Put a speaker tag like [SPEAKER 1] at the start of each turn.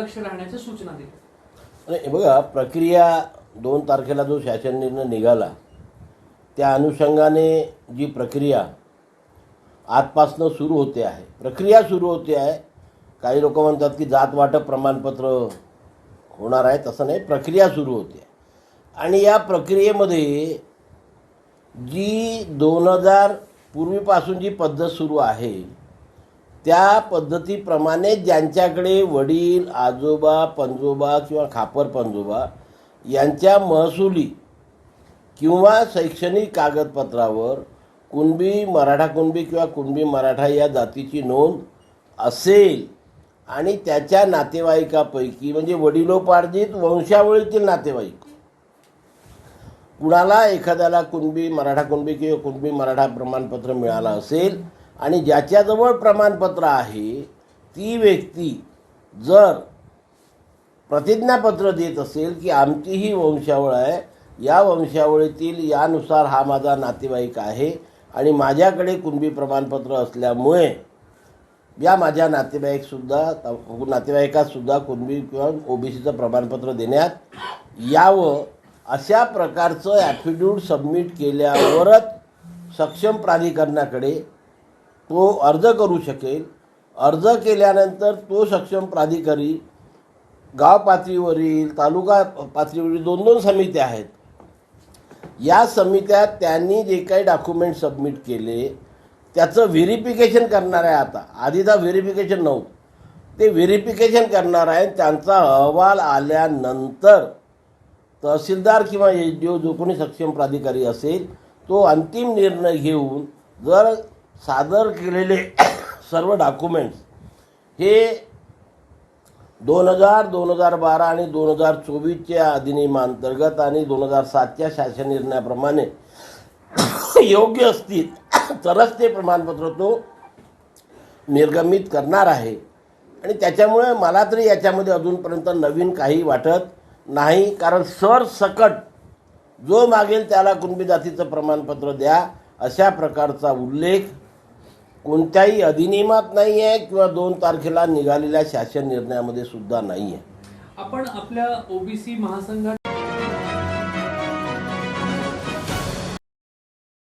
[SPEAKER 1] कक्ष राहण्याच्या सूचना दिल्या
[SPEAKER 2] बघा प्रक्रिया दोन तारखेला जो शासन निर्णय निघाला त्या अनुषंगाने जी प्रक्रिया आजपासनं सुरू होते आहे प्रक्रिया सुरू होते आहे काही लोक म्हणतात की जात वाटप प्रमाणपत्र होणार आहे तसं नाही प्रक्रिया सुरू होते आहे. आणि या प्रक्रियेमध्ये जी दोन हजार पूर्वीपासून जी पद्धत सुरू आहे त्या पद्धतीप्रमाणे ज्यांच्याकडे वडील आजोबा पंजोबा किंवा खापर पंजोबा यांच्या महसुली किंवा शैक्षणिक कागदपत्रावर कुणबी मराठा कुणबी किंवा कुणबी मराठा या जातीची नोंद असेल आणि त्याच्या नातेवाईकापैकी म्हणजे वडिलोपार्जित वंशावळीतील नातेवाईक कुणाला एखाद्याला कुणबी मराठा कुणबी किंवा कुणबी मराठा प्रमाणपत्र मिळालं असेल आणि ज्याच्याजवळ प्रमाणपत्र आहे ती व्यक्ती जर प्रतिज्ञापत्र देत असेल की आमची ही वंशावळ आहे या वंशावळीतील यानुसार हा माझा नातेवाईक आहे आणि माझ्याकडे कुणबी प्रमाणपत्र असल्यामुळे या माझ्या नातेवाईकसुद्धा नातेवाईकातसुद्धा कुणबी किंवा ओबीसीचं प्रमाणपत्र देण्यात यावं अशा प्रकारचं ॲफिड्यूट सबमिट केल्यावरच सक्षम प्राधिकरणाकडे तो अर्ज करू शकेल. अर्ज केल्यानंतर तो सक्षम प्राधिकारी गाव पातळीवरील तालुका पातळीवरील दोन दोन समित्या आहेत. या समित्या त्यांनी जे काही डॉक्युमेंट सबमिट केले त्याचं व्हेरिफिकेशन करणार आहे आता. आधीचा व्हेरिफिकेशन नव्हतं. ते व्हेरिफिकेशन करणार आहे त्यांचा अहवाल आल्यानंतर तहसीलदार किंवा एच डी ओ जो कोणी सक्षम प्राधिकारी असेल तो अंतिम निर्णय घेऊन जर सादर केलेले सर्व डॉक्युमेंट्स हे दोन हजार दोन हजार बारा आणि दोन हजार चोवीसच्या अधिनियमांतर्गत आणि दोन हजार सातच्या शासन निर्णयाप्रमाणे योग्य असतील तरच ते प्रमाणपत्र तो निर्गमित करणार आहे. आणि त्याच्यामुळे मला तरी याच्यामध्ये अजूनपर्यंत नवीन काही वाटत नाही. कारण सरसकट जो मागेल त्याला कुणबी जातीचं प्रमाणपत्र द्या अशा प्रकारचा उल्लेख कोणत्याही अधिनियमात नाही आहे किंवा दोन तारखेला निघालेल्या शासन निर्णयामध्ये सुद्धा नाही आहे
[SPEAKER 1] आपण आपल्या ओबीसी महासंघात